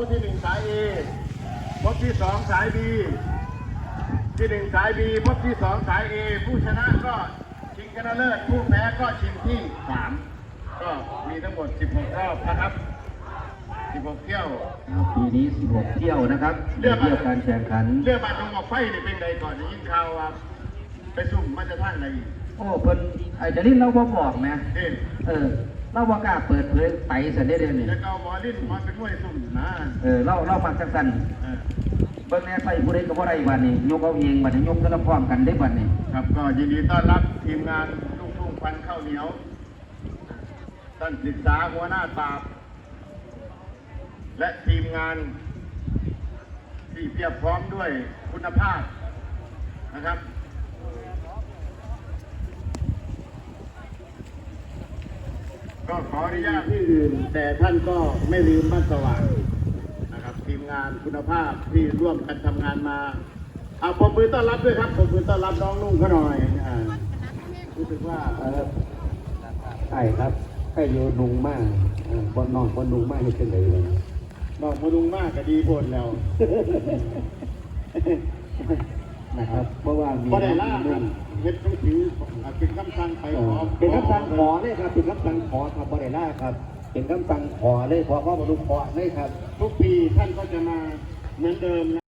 ผู้ที่หนึ่งสายเอพบที่สองสายบีที่หนึ่งสายบีพบที่สองสายเอผู้ชนะก็ชิงชนะเลิศผู้แพ้ก็ชิงที่สามก็มีทั้งหมด 16รอบนะครับ 16 เที่ยวปีนี้ 16 เที่ยวนะครับเลือกเที่ยวการแข่งขันเรื่องบัตรลงออกไฟนี่เป็นไงก่อนได้ยินข่าวว่าไปซุ่มมาจะท่านอะไรอีกโอ้เพิ่นไอ้เจริญเราบ่บอกนะเอ๊ะเออ เราบ่กล้าเปิดเผยไปซะเด้อเดี๋ยวนี้จะเกาหมอลิ้นมาเป็นมวยซุ่มนะเออเราเรามักจังซั่นเออเบิ่งแหน่ใส่ผู้ใดก็บ่ได้บัดนี้ยกเอาเองบัดนี้ยกกันละพร้อมกันได้บัดนี้ครับก็ยินดีต้อนรับทีมงานลูกทุ่งพันข้าวเหนียวท่านศึกษาหัวหน้าตาบและทีมงาน ที่เพียบพร้อมด้วยคุณภาพนะครับ ก็ขออนุญาตที่อื่น แต่ท่านก็ไม่ลืมบ้านสว่างนะครับ ทีมงานคุณภาพที่ร่วมกันทำงานมาเอาปมมือต้อนรับด้วยครับปมมือต้อนรับน้องนุ่งเขาหน่อยอ่ารู้สึกว่าเออใช่ครับใครอยู่นุงมากเออบนนอนบนนุงมากนี่เป็นเลยเลยน้องมานุ่งมากก็ดีโพดแล้วนะครับ เพราะว่ามีก็ได้ล่าครับเฮ็ดต้องถือเป็นคำสั่ง ไปเอขออเป็นคำสั่งขอเลยครับ เป็นคำสั่งขอครับบริล่าครับ เป็นคำสั่งขอเลยขอข้อบรรลุขอเลยครับ ทุกปีท่านก็จะมาเหมือนเดิมนะ